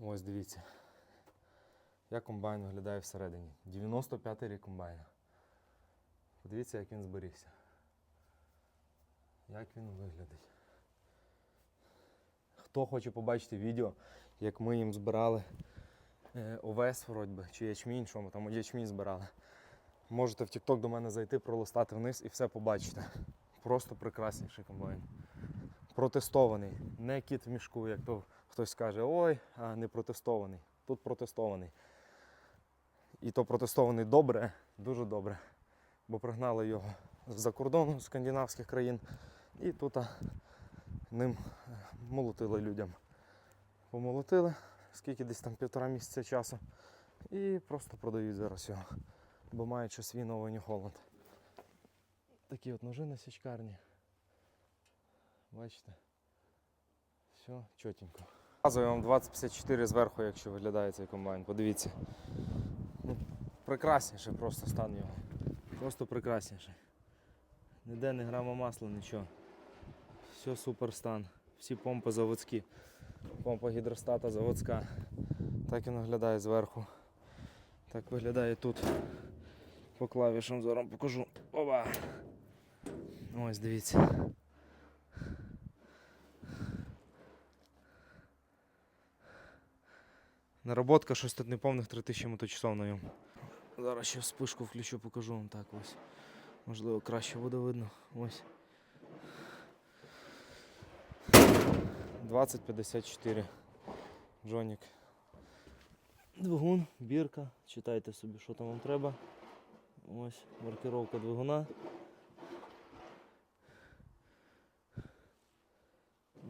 Ось дивіться. Як комбайн виглядає всередині. 95-й рік комбайна. Подивіться, як він зберігся. Як він виглядить. Хто хоче побачити відео, як ми їм збирали е, овес, вроді би, чи ячмінь, що ми там ячмінь збирали. Можете в TikTok до мене зайти, пролистати вниз і все побачите. Просто прекрасніший комбайн. Протестований. Не кіт в мішку, як то хтось каже, ой, а не протестований. Тут протестований. І то протестований добре, дуже добре. Бо пригнали його з-за кордону, скандинавських країн. І тут а, ним е, молотили людям. Помолотили, скільки десь там півтора місяця часу. І просто продають зараз його. Бо мають що свій новий Holland. Такі от ножи на січкарні. Бачите? Все чотенько. Показую вам 2054 зверху, якщо виглядає цей комбайн. Подивіться. Ну, прекрасніше просто стан його. Просто прекрасніше. Ніде не грама масла, нічого. Все супер стан. Всі помпи заводські. Помпа гідростата заводська. Так він виглядає зверху. Так виглядає тут. По клавішам вам покажу. Опа! Ось дивіться. Наработка щось тут неповних 3000 моточасов на ньому. Зараз ще вспишку включу, покажу вам так ось. Можливо, краще буде видно. Ось. 2054. Джонік. Двигун, бірка. Читайте собі, що там вам треба. Ось маркировка двигуна.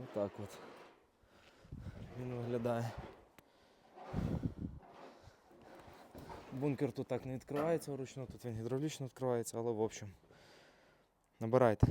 Отак от. Він виглядає. Бункер тут так не відкривається вручну, тут він гідравлічно відкривається, але в общем. Набирайте.